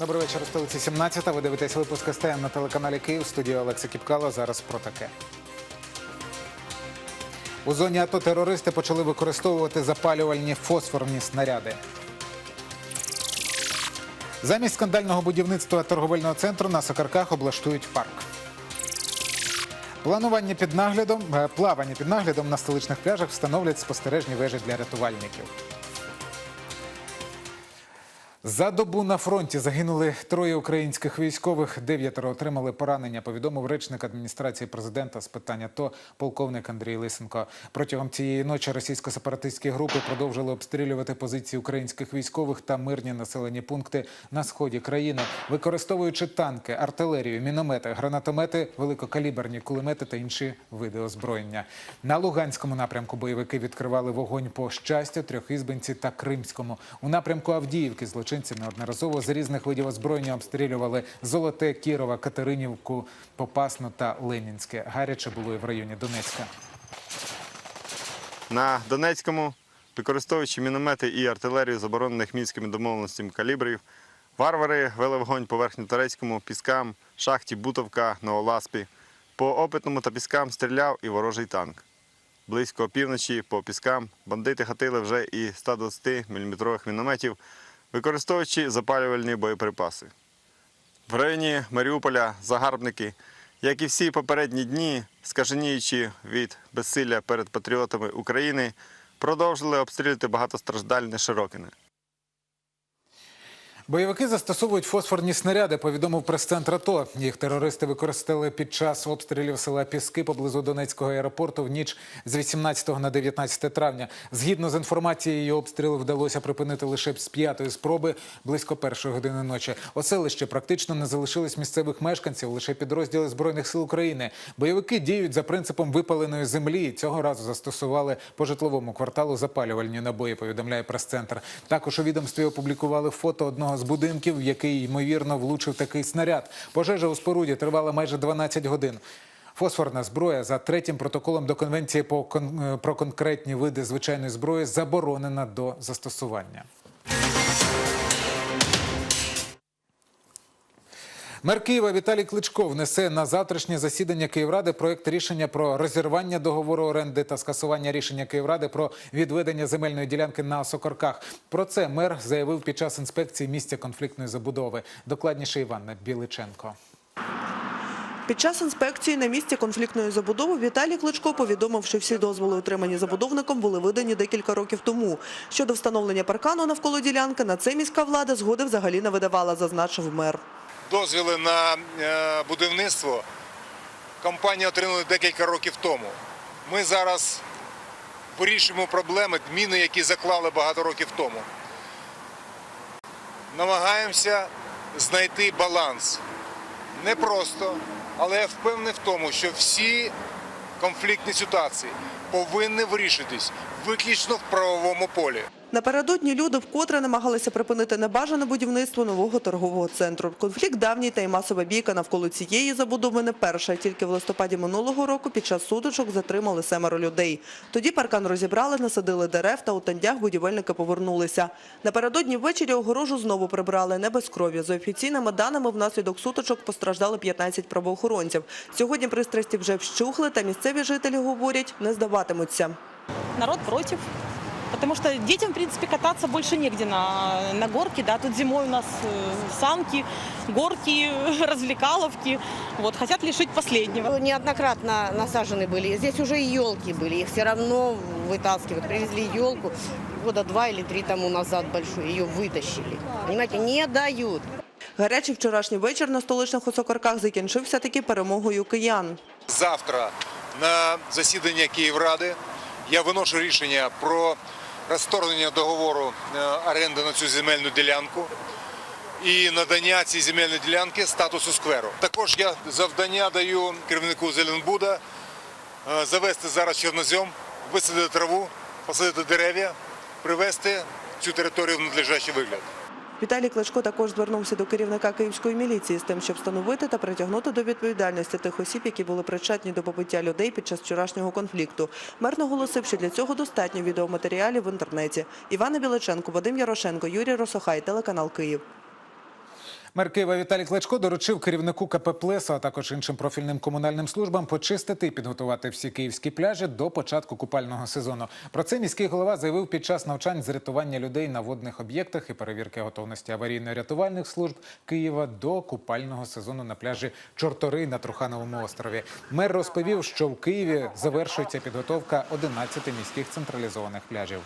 Добрий вечір, столиці 17. Ви дивитесь випуск СТН на телеканалі Київ. Студія Олекса Кіпкало. Зараз про таке. У зоні АТО терористи почали використовувати запалювальні фосфорні снаряди. Замість скандального будівництва торговельного центру на Сокарках облаштують парк. Планування під наглядом, е, плавання під наглядом на столичних пляжах встановлять спостережні вежі для рятувальників. За добу на фронті загинули троє українських військових. Дев'ятеро отримали поранення. Повідомив речник адміністрації президента з питання АТО полковник Андрій Лисенко. Протягом цієї ночі російсько-сепаратистські групи продовжили обстрілювати позиції українських військових та мирні населені пункти на сході країни, використовуючи танки, артилерію, міномети, гранатомети, великокаліберні кулемети та інші види озброєння. На Луганському напрямку бойовики відкривали вогонь по щастю, Трьохізбинці та Кримському. У напрямку Авдіївки злочинці неодноразово з різних видів озброєння обстрілювали Золоте, Кірова, Катеринівку, Попасну та Ленінське. Гаряче було і в районі Донецька. На Донецькому, використовуючи міномети і артилерію заборонених мінськими домовленостями калібрів, варвари вели вогонь по верхньотурецькому, піскам, шахті Бутовка, Новоласпі. По опитному та піскам стріляв і ворожий танк. Близько опівночі по піскам бандити хатили вже і 120 мм мінометів, використовуючи запалювальні боєприпаси. В районі Маріуполя загарбники, як і всі попередні дні, скаженіючи від безсилля перед патріотами України, продовжили обстрілювати багатостраждальне Широкине. Бойовики застосовують фосфорні снаряди, повідомив прес-центр АТО. Їх терористи використали під час обстрілів села Піски поблизу Донецького аеропорту в ніч з 18 на 19 травня. Згідно з інформацією, обстріли вдалося припинити лише з п'ятої спроби близько першої години ночі. Оселище практично не залишилось місцевих мешканців, лише підрозділи збройних сил України. Бойовики діють за принципом випаленої землі. і Цього разу застосували по житловому кварталу запалювальні набої. Повідомляє прес-центр. Також у відомстві опублікували фото одного з будинків, в який ймовірно влучив такий снаряд. Пожежа у споруді тривала майже 12 годин. Фосфорна зброя за третім протоколом до конвенції е, про конкретні види звичайної зброї заборонена до застосування. Мер Києва Віталій Кличко внесе на завтрашнє засідання Київради проект рішення про розірвання договору оренди та скасування рішення Київради про відведення земельної ділянки на Сокорках. Про це мер заявив під час інспекції місця конфліктної забудови. Докладніше Іванна Біличенко. Під час інспекції на місці конфліктної забудови Віталій Кличко повідомив, що всі дозволи, отримані забудовником, були видані декілька років тому. Щодо встановлення паркану навколо ділянки, на це міська влада згоди взагалі не видавала, зазначив мер. Дозвіли на е, будівництво компанія отримала декілька років тому. Ми зараз вирішуємо проблеми, міни, які заклали багато років тому. Намагаємося знайти баланс. Не просто, але я впевнений в тому, що всі конфліктні ситуації повинні вирішитись виключно в правовому полі. Напередодні люди вкотре намагалися припинити небажане будівництво нового торгового центру. Конфлікт давній та й масова бійка навколо цієї забудови не перша. Тільки в листопаді минулого року під час сутичок затримали семеро людей. Тоді паркан розібрали, насадили дерев та у тандях будівельники повернулися. Напередодні ввечері огорожу знову прибрали не без крові. За офіційними даними, внаслідок сутичок постраждали 15 правоохоронців. Сьогодні пристрасті вже вщухли, та місцеві жителі говорять, не здаватимуться. народ против. Потому что детям, в принципе, кататься больше негде на, на горке, да, тут зимой у нас э, санки, горки, развлекаловки, вот, хотят лишить последнего. Неоднократно насажены были. Здесь уже и елки были. Их все равно вытаскивают. Привезли елку года два или три тому назад большую. Ее вытащили. Понимаете, не дают. Гарячий вчорашній вечір на столичних осокорках закінчився таки перемогою киян. Завтра на засідання Київради я виношу рішення про розторгнення договору е, оренди на цю земельну ділянку і надання цій земельної ділянки статусу скверу. Також я завдання даю керівнику Зеленбуда е, завести зараз чорнозем, висадити траву, посадити дерев'я, привести цю територію в надлежащий вигляд. Віталій Кличко також звернувся до керівника київської міліції з тим, щоб встановити та притягнути до відповідальності тих осіб, які були причетні до побиття людей під час вчорашнього конфлікту. Мер наголосив, що для цього достатньо відеоматеріалів в інтернеті. Івана Біличенко, Вадим Ярошенко, Юрій Росохай, телеканал Київ. Мер Києва Віталій Кличко доручив керівнику КП «Плесо», а також іншим профільним комунальним службам почистити і підготувати всі київські пляжі до початку купального сезону. Про це міський голова заявив під час навчань з рятування людей на водних об'єктах і перевірки готовності аварійно-рятувальних служб Києва до купального сезону на пляжі Чортори на Трухановому острові. Мер розповів, що в Києві завершується підготовка 11 міських централізованих пляжів.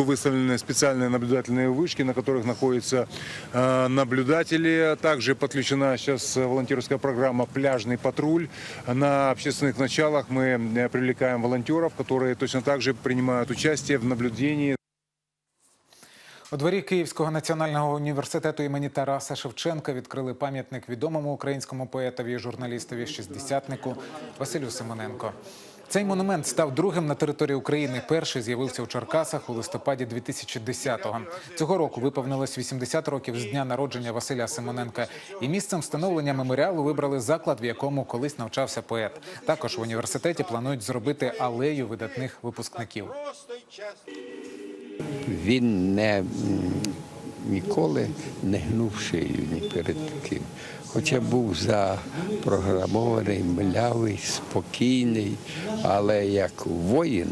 Выставлены специальные наблюдательные вышки, на которых находятся э, наблюдатели. Также подключена сейчас волонтерская программа «Пляжный патруль». На общественных началах мы э, привлекаем волонтеров, которые точно так же принимают участие в наблюдении У дворі Київського національного університету імені Тараса Шевченка відкрили пам'ятник відомому українському поетові і журналістові шістдесятнику Василю Симоненко. Цей монумент став другим на території України. Перший з'явився у Черкасах у листопаді 2010-го. Цього року виповнилось 80 років з дня народження Василя Симоненка. І місцем встановлення меморіалу вибрали заклад, в якому колись навчався поет. Також в університеті планують зробити алею видатних випускників. Він не ніколи не гнув шию ні перед ким. Хоча був запрограмований, млявий, спокійний, але як воїн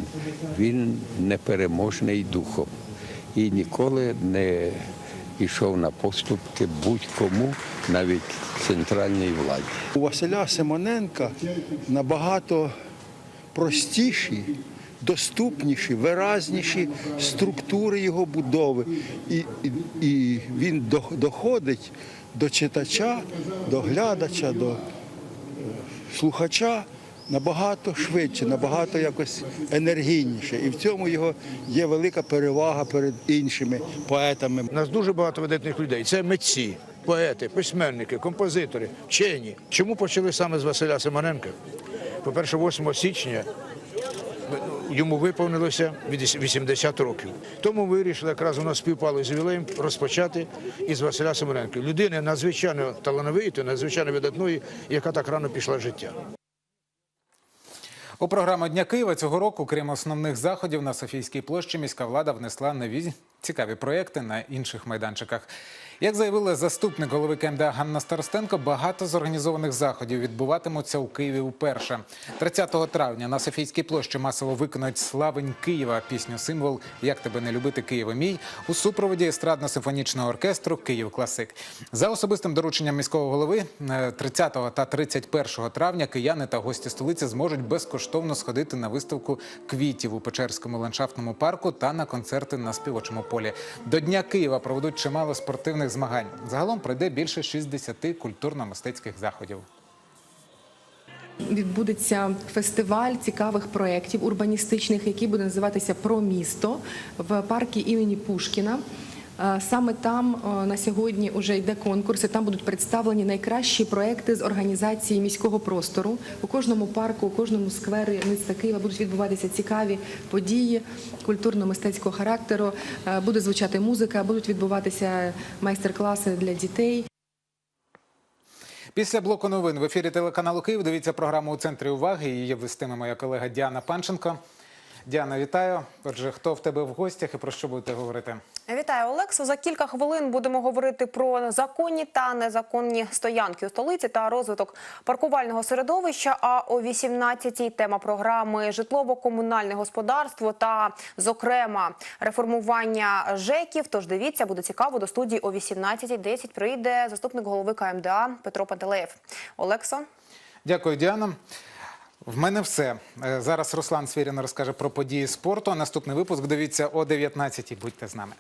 він непереможний духом і ніколи не йшов на поступки будь-кому, навіть центральній владі. У Василя Симоненка набагато простіші, доступніші, виразніші структури його будови. І, і, і він доходить до читача, до глядача, до е, слухача набагато швидше, набагато якось енергійніше. І в цьому його є велика перевага перед іншими поетами. У нас дуже багато видатних людей. Це митці, поети, письменники, композитори, вчені. Чому почали саме з Василя Симоненка? По-перше, 8 січня йому виповнилося 80 років. Тому вирішили, якраз воно співпало з ювілеєм, розпочати із Василя Симоненка. Людини надзвичайно талановитої, надзвичайно видатної, яка так рано пішла з життя. У програму Дня Києва цього року, крім основних заходів на Софійській площі, міська влада внесла нові цікаві проекти на інших майданчиках. Як заявила заступник голови КМДА Ганна Старостенко, багато з організованих заходів відбуватимуться у Києві вперше. 30 травня на Софійській площі масово виконають славень Києва пісню символ Як тебе не любити Києва мій у супроводі естрадно-симфонічного оркестру Київ Класик. За особистим дорученням міського голови е, 30 та 31 травня кияни та гості столиці зможуть безкоштовно сходити на виставку квітів у Печерському ландшафтному парку та на концерти на співочому полі. До Дня Києва проведуть чимало спортивних змагань. Загалом пройде більше 60 культурно-мистецьких заходів. Відбудеться фестиваль цікавих проєктів урбаністичних, який буде називатися Про місто в парку імені Пушкіна. Е, Саме там е, на сьогодні вже йде конкурс, і там будуть представлені найкращі проекти з організації міського простору. У кожному парку, у кожному сквері міста Києва будуть відбуватися цікаві події культурно-мистецького характеру. Е, Буде звучати музика, будуть відбуватися майстер-класи для дітей. Після блоку новин в ефірі телеканалу Київ дивіться програму у центрі уваги. Її вестиме моя колега Діана Панченко. Діана, вітаю. Отже, хто в тебе в гостях і про що будете говорити? Вітаю, Олексо. За кілька хвилин будемо говорити про законні та незаконні стоянки у столиці та розвиток паркувального середовища. А о 18-й тема програми житлово-комунальне господарство та, зокрема, реформування ЖЕКів. Тож дивіться, буде цікаво. До студії о 18.10 прийде заступник голови КМДА Петро Пантелеєв. Олексо. Дякую, Діана. В мене все. Е, Зараз Руслан Свірін розкаже про події спорту. Наступний випуск дивіться о 19-й. Будьте з нами.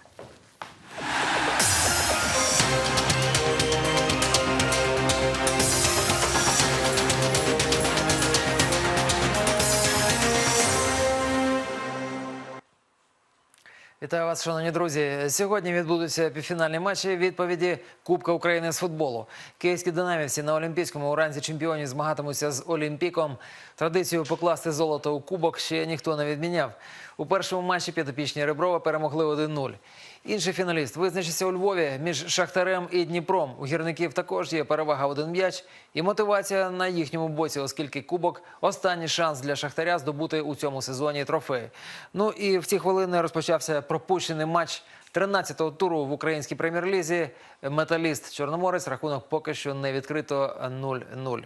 Вітаю вас, шановні друзі. Сьогодні відбудуться півфінальні матчі відповіді Кубка України з футболу. Київські динамівці на Олімпійському уранці чемпіонів змагатимуться з Олімпіком. Традицію покласти золото у кубок ще ніхто не відміняв. У першому матчі підопічні Реброва перемогли 1-0. Інший фіналіст визначився у Львові між Шахтарем і Дніпром. У гірників також є перевага один м'яч і мотивація на їхньому боці, оскільки кубок останній шанс для Шахтаря здобути у цьому сезоні трофей. Ну і в ці хвилини розпочався пропущений матч 13-го туру в українській прем'єр-лізі металіст Чорноморець рахунок поки що не відкрито 0-0.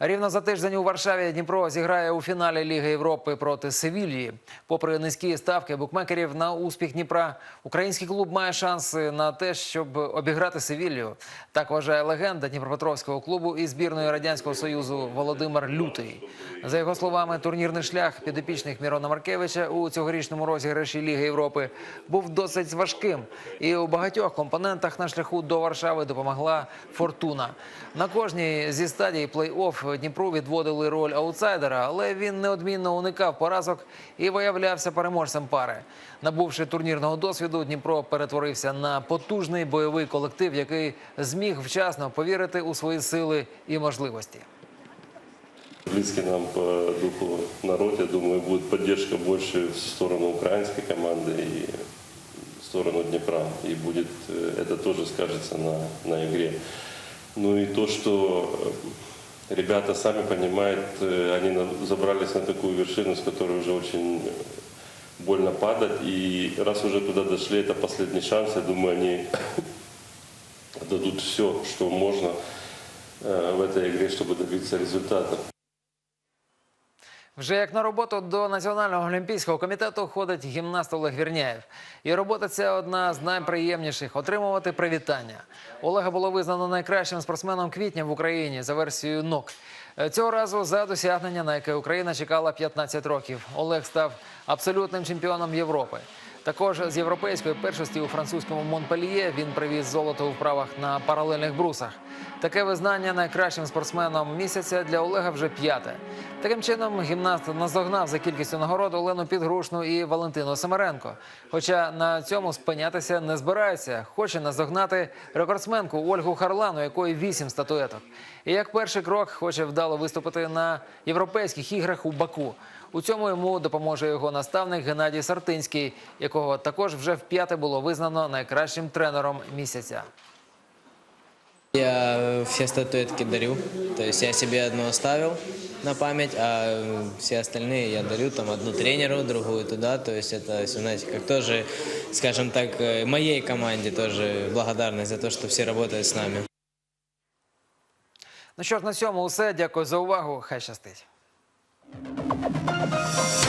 Рівно за тиждень у Варшаві Дніпро зіграє у фіналі Ліги Європи проти Севільї. Попри низькі ставки букмекерів на успіх Дніпра, український клуб має шанс на те, щоб обіграти Севілью. Так вважає легенда Дніпропетровського клубу і збірної радянського союзу Володимир Лютий. За його словами, турнірний шлях підопічних Мірона Маркевича у цьогорічному розіграші Ліги Європи був досить важким. І у багатьох компонентах на шляху до Варшави допомогла фортуна. На кожній зі стадій плей-офф Дніпру відводили роль аутсайдера, але він неодмінно уникав поразок і виявлявся переможцем пари. Набувши турнірного досвіду, Дніпро перетворився на потужний бойовий колектив, який зміг вчасно повірити у свої сили і можливості. Близкий нам по духу народ, я думаю, будет поддержка больше в сторону украинской команды и в сторону Днепра. И будет, э, это тоже скажется на, на игре. Ну и то, что э, ребята сами понимают, э, они на- забрались на такую вершину, с которой уже очень больно падать. И раз уже туда дошли, это последний шанс. Я думаю, они дадут все, что можно э, в этой игре, чтобы добиться результата. Вже як на роботу до Національного олімпійського комітету ходить гімнаст Олег Вірняєв. І робота ця одна з найприємніших отримувати привітання. Олега було визнано найкращим спортсменом квітня в Україні за версією НОК. Е, Цього разу за досягнення, на яке Україна чекала 15 років. Олег став абсолютним чемпіоном Європи. Також з європейської першості у французькому Монпельє він привіз золото у вправах на паралельних брусах. Таке визнання найкращим спортсменом місяця для Олега вже п'яте. Таким чином, гімнаст наздогнав за кількістю нагород Олену Підгрушну і Валентину Семеренко. Хоча на цьому спинятися не збирається. Хоче наздогнати рекордсменку Ольгу Харлану, якої вісім статуеток. І як перший крок хоче вдало виступити на європейських іграх у Баку. У цьому йому допоможе його наставник Геннадій Сартинський, якого також вже вп'яте було визнано найкращим тренером місяця. Я все статуэтки дарю. То есть я себе одну оставил на память, а все остальные я дарю. Там одну тренеру, другую туда. То есть это, всё, знаете, как тоже, скажем так, э, моей команде тоже благодарность за то, что все работают с нами. Ну що ж, на цьому усе. Дякую за увагу. Хай щастить. Música